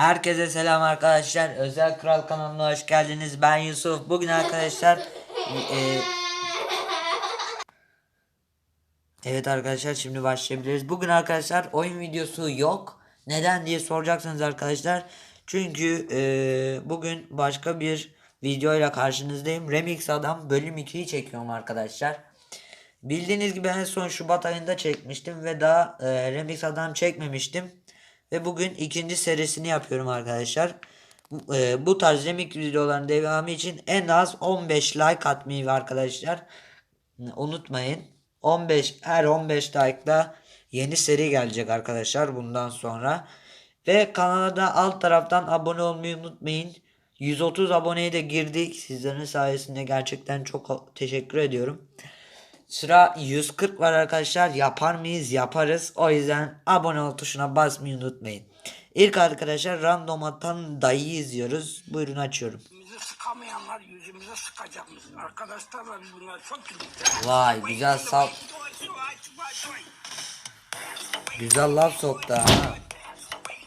Herkese selam arkadaşlar. Özel Kral kanalına hoş geldiniz. Ben Yusuf. Bugün arkadaşlar e, Evet arkadaşlar şimdi başlayabiliriz. Bugün arkadaşlar oyun videosu yok. Neden diye soracaksınız arkadaşlar. Çünkü e, bugün başka bir videoyla karşınızdayım. Remix Adam bölüm 2'yi çekiyorum arkadaşlar. Bildiğiniz gibi en son Şubat ayında çekmiştim ve daha e, Remix Adam çekmemiştim. Ve bugün ikinci serisini yapıyorum arkadaşlar. E, bu tarz remix videoların devamı için en az 15 like atmayı arkadaşlar. Unutmayın. 15 her 15 like'da yeni seri gelecek arkadaşlar bundan sonra. Ve kanala da alt taraftan abone olmayı unutmayın. 130 aboneye de girdik. Sizlerin sayesinde gerçekten çok teşekkür ediyorum. Sıra 140 var arkadaşlar. Yapar mıyız? Yaparız. O yüzden abone ol tuşuna basmayı unutmayın. İlk arkadaşlar random atan dayı izliyoruz. Buyurun açıyorum. Yüzümüzü sıkamayanlar yüzümüze sıkacakmış. Arkadaşlarla biz bunlar çok güldük. Vay güzel sal güzel laf soktu ha.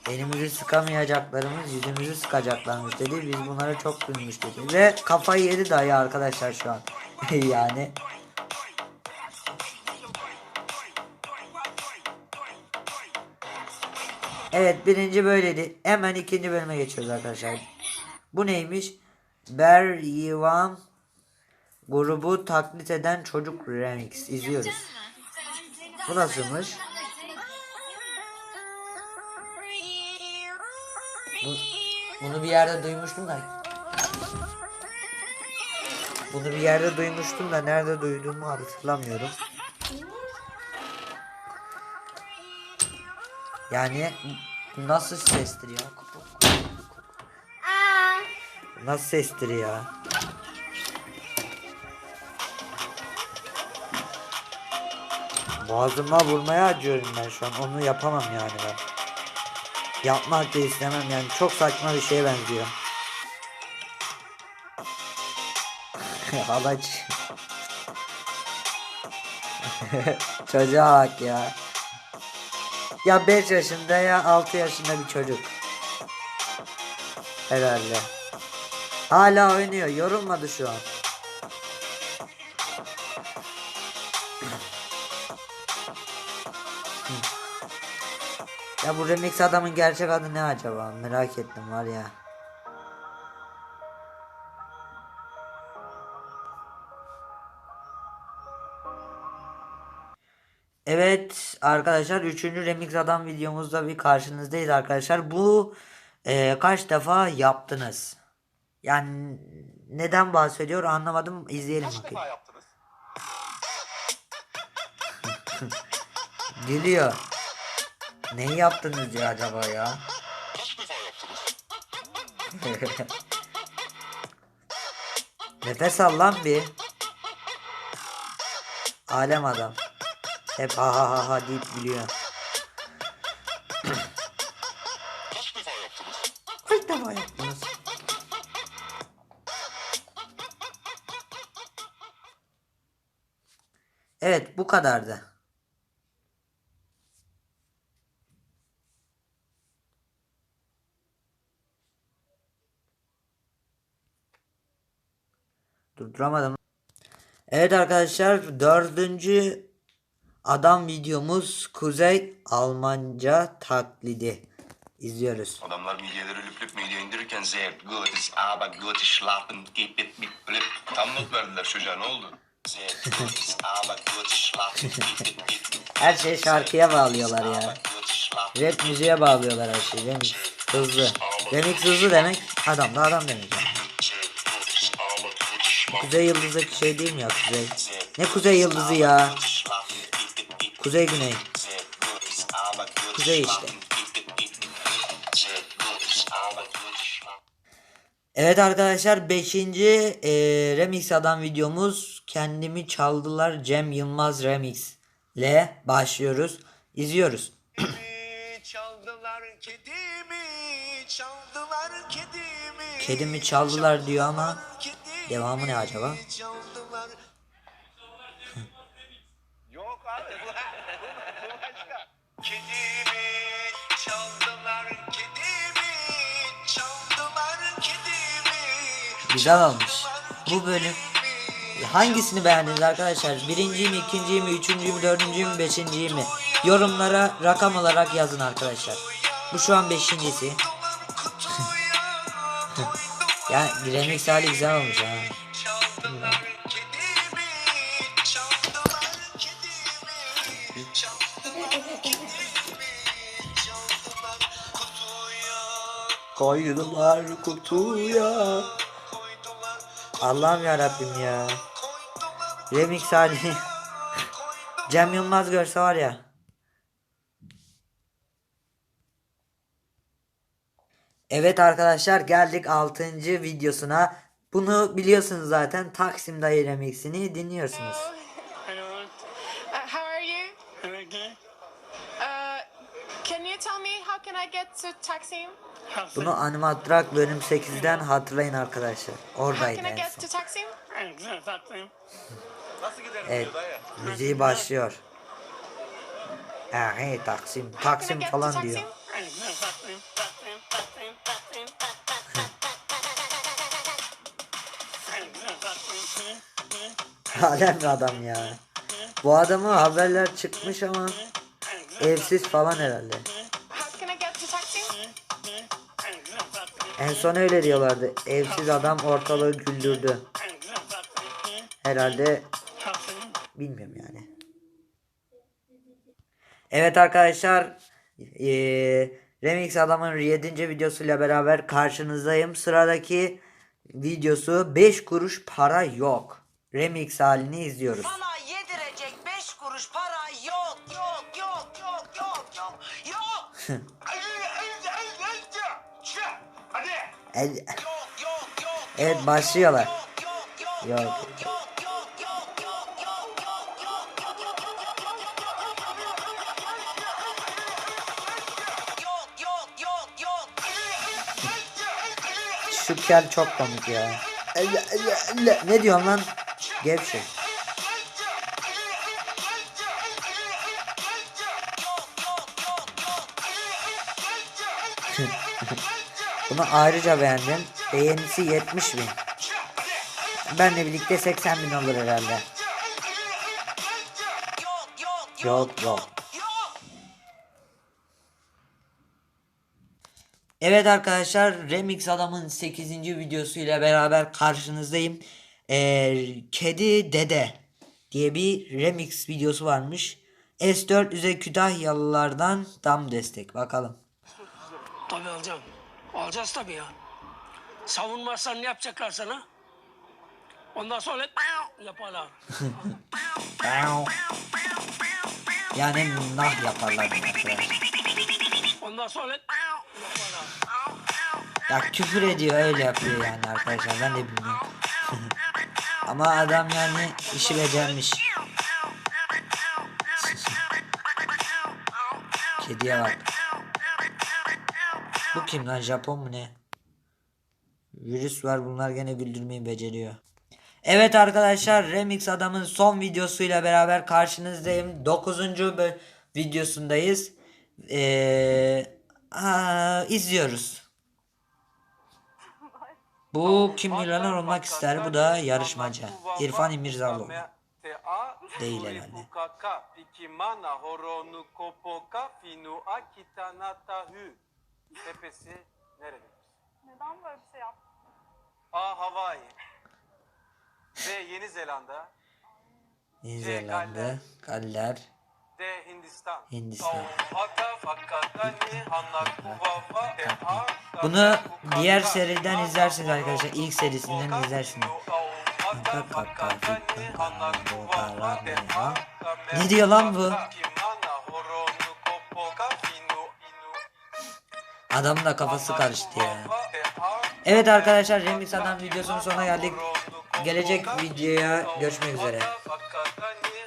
Elimizi sıkamayacaklarımız yüzümüzü sıkacaklarmış dedi. Biz bunlara çok gülmüş dedi. Ve kafayı yedi dayı arkadaşlar şu an. yani. Evet birinci böyleydi. Hemen ikinci bölüme geçiyoruz arkadaşlar. Bu neymiş? Ber Yivan grubu taklit eden çocuk remix izliyoruz. Bu nasılmış? Bu, bunu bir yerde duymuştum da. Bunu bir yerde duymuştum da nerede duyduğumu hatırlamıyorum. Yani nasıl sestir ya? Nasıl sestir ya? Boğazıma vurmaya acıyorum ben şu an. Onu yapamam yani ben. Yapmak da istemem yani. Çok saçma bir şeye benziyor. Halaç. Çocuğa bak ya. Ya 5 yaşında ya 6 yaşında bir çocuk. Herhalde. Hala oynuyor. Yorulmadı şu an. Ya bu remix adamın gerçek adı ne acaba? Merak ettim var ya. Evet arkadaşlar 3. remix adam videomuzda bir karşınızdayız arkadaşlar. Bu e, kaç defa yaptınız? Yani neden bahsediyor anlamadım. İzleyelim Kaç bakayım. defa yaptınız? Gülüyor. Neyi yaptınız ya acaba ya? Kaç defa yaptınız? Nefes al lan bir. Alem adam. Hep ha ha ha ha deyip gülüyor. Kaç defa yaptınız? Evet bu kadardı. Durduramadım. Evet arkadaşlar dördüncü adam videomuz Kuzey Almanca taklidi. İzliyoruz. Adamlar midyeleri lüp lüp midye indirirken sehr gut ist, aber gut schlafen, gibt it mit blüp. Tam not verdiler çocuğa ne oldu? Sehr gut ist, aber gut schlafen, gibt it mit Her şeyi şarkıya bağlıyorlar ya. Rap müziğe bağlıyorlar her şeyi. Remix hızlı. Remix hızlı demek adam da adam demek. yani. Kuzey yıldızı şey değil mi ya Kuzey? Ne Kuzey yıldızı ya? Kuzey güney. Kuzey işte. Evet arkadaşlar 5. remix adam videomuz kendimi çaldılar Cem Yılmaz remix ile başlıyoruz. İzliyoruz. Kedimi çaldılar kedimi çaldılar kedimi. Kedimi çaldılar diyor ama devamı ne acaba? Çaldılar yok abi. Bu başka. Kedimi çaldılar, kedimi çaldılar, kedimi Güzel olmuş. Bu bölüm e, hangisini beğendiniz arkadaşlar? Birinciyi mi, ikinciyi mi, üçüncüyü mü, dördüncüyü mü, beşinciyi mi? Yorumlara rakam olarak yazın arkadaşlar. Bu şu an beşincisi. yani remix hali güzel olmuş ha. Koydular kutuya. Allah'ım ya Rabbim ya. Remix hali. Cem Yılmaz görse var ya. Evet arkadaşlar geldik 6. videosuna. Bunu biliyorsunuz zaten Taksim Dayı remixini dinliyorsunuz. Bunu Animatrak bölüm 8'den hatırlayın arkadaşlar. Oradaydı en son. Evet. Müziği başlıyor. Hey Taksim. Taksim falan diyor. Bir adam ya. Bu adamın haberler çıkmış ama evsiz falan herhalde. En son öyle diyorlardı. Evsiz adam ortalığı güldürdü. Herhalde bilmiyorum yani. Evet arkadaşlar. eee, Remix adamın 7. videosuyla beraber karşınızdayım. Sıradaki videosu 5 kuruş para yok. Remix halini izliyoruz. Bana yedirecek beş kuruş para yok yok yok yok yok yok yok El... Evet başlıyorlar. Yok. Şu kel çok komik ya. Ne diyorsun lan? Gevşek. Bunu ayrıca beğendim. Beğenisi 70 bin. Benle birlikte 80 bin olur herhalde. yok yok Evet arkadaşlar Remix Adam'ın 8. videosuyla beraber karşınızdayım. Ee, Kedi Dede diye bir remix videosu varmış. S400'e Kütahyalılardan tam destek. Bakalım. Tabii alacağım. Alacağız tabii ya. Savunmazsan ne yapacaklar sana? Ondan sonra yaparlar. Yani nah yaparlar bunlar. Ondan sonra yaparlar. Ya küfür ediyor öyle yapıyor yani arkadaşlar ben de bilmiyorum. Ama adam yani işi becermiş. Kediye bak. Bu kim lan Japon mu ne? Virüs var bunlar gene güldürmeyi beceriyor. Evet arkadaşlar Remix adamın son videosuyla beraber karşınızdayım. 9. bö- videosundayız. Ee, izliyoruz. Bu kim milyoner olmak ister? Bu da yarışmacı. İrfan İmirzalıoğlu. Değil herhalde. Tepesi nerede? Neden böyle bir şey yaptın? A. Hawaii. B. Yeni Zelanda. Yeni Zelanda, Galler, D. Hindistan. Hindistan. Bunu diğer seriden izlersiniz arkadaşlar. İlk serisinden izlersiniz. Ne diyor lan bu? Adamın da kafası karıştı ya. Evet arkadaşlar Remix Adam videosunun sonuna geldik. Gelecek videoya görüşmek üzere.